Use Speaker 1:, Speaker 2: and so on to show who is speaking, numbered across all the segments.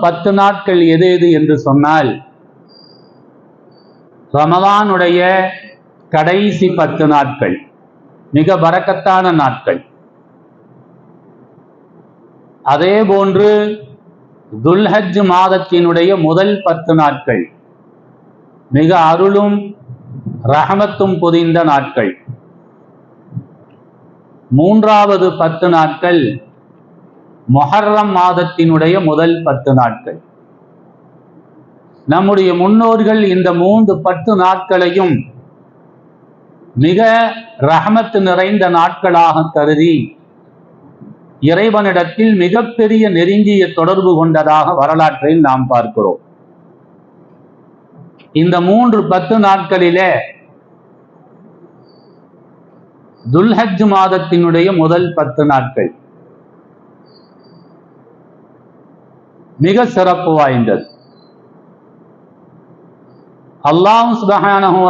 Speaker 1: பத்து நாட்கள் எது எது என்று சொன்னால் ரமலானுடைய கடைசி பத்து நாட்கள் மிக பறக்கத்தான நாட்கள். அதே போன்று துல்ஹஜ் மாதத்தினுடைய முதல் பத்து நாட்கள் மிக அருளும் ரஹமத்தும் பொதிந்த நாட்கள். மூன்றாவது பத்து நாட்கள் மொஹர்ரம் மாதத்தினுடைய முதல் பத்து நாட்கள். நம்முடைய முன்னோர்கள் இந்த மூன்று பத்து நாட்களையும் மிக ரஹமத்து நிறைந்த நாட்களாக கருதி இறைவனிடத்தில் மிகப்பெரிய நெருங்கிய தொடர்பு கொண்டதாக வரலாற்றில் நாம் பார்க்கிறோம். இந்த மூன்று பத்து நாட்களிலே துல்ஹஜ் மாதத்தினுடைய முதல் பத்து நாட்கள். மிக சிறப்பு வாய்ந்தது. அல்லாஹ் சுபஹானஹு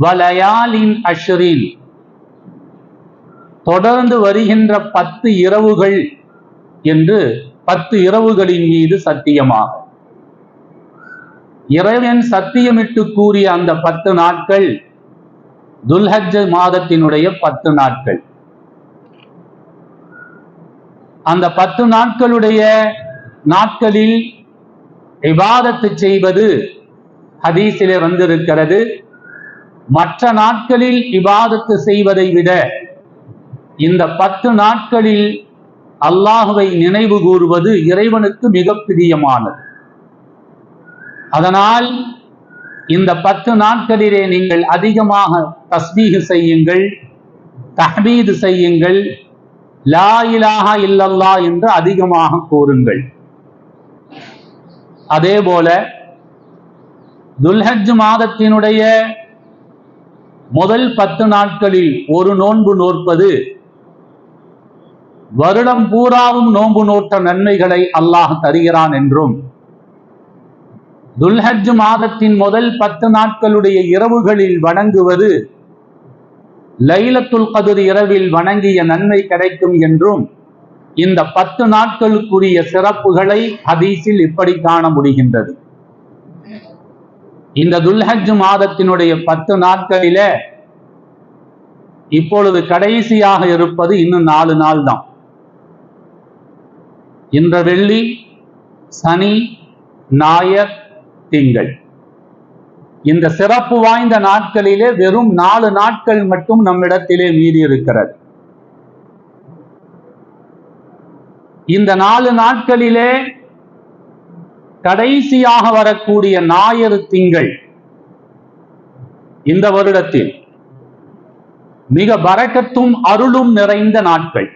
Speaker 1: வலயாலின் அஷ்ரின் தொடர்ந்து வருகின்ற பத்து இரவுகள் என்று பத்து இரவுகளின் மீது சத்தியமாக. இறைவன் சத்தியமிட்டு கூறிய அந்த பத்து நாட்கள் துல்ஹஜ் மாதத்தினுடைய பத்து நாட்கள். அந்த பத்து நாட்களுடைய நாட்களில் விவாதத்து செய்வது ஹதீஸிலே வந்திருக்கிறது. மற்ற நாட்களில் விவாதத்து செய்வதை விட இந்த பத்து நாட்களில் அல்லாஹுவை நினைவு கூறுவது இறைவனுக்கு மிக பிரியமானது. அதனால் இந்த பத்து நாட்களிலே நீங்கள் அதிகமாக தஸ்மீக செய்யுங்கள் தஹ்மீது செய்யுங்கள் லா இலாஹா இல்லல்லா என்று அதிகமாக கூறுங்கள். அதே போல துல்ஹஜ் மாதத்தினுடைய முதல் பத்து நாட்களில் ஒரு நோன்பு நோற்பது வருடம் பூராவும் நோன்பு நோட்ட நன்மைகளை அல்லாஹ் தருகிறான் என்றும் துல்ஹஜ் மாதத்தின் முதல் பத்து நாட்களுடைய இரவுகளில் வணங்குவது லைலத்துல் கதிர் இரவில் வணங்கிய நன்மை கிடைக்கும் என்றும் இந்த பத்து நாட்களுக்குரிய சிறப்புகளை ஹதீஸில் இப்படி காண முடிகின்றது. இந்த துல்ஹஜ் மாதத்தினுடைய பத்து நாட்களிலே இப்பொழுது கடைசியாக இருப்பது இன்னும் நாலு நாள் தான். இன்ற வெள்ளி சனி ஞாயர் திங்கள். இந்த சிறப்பு வாய்ந்த நாட்களிலே வெறும் நாலு நாட்கள் மட்டும் நம்மிடத்திலே மீறி இருக்கிறது இந்த நாலு நாட்களிலே கடைசியாக வரக்கூடிய ஞாயிறு திங்கள் இந்த வருடத்தில் மிக வரக்கத்தும் அருளும் நிறைந்த நாட்கள்.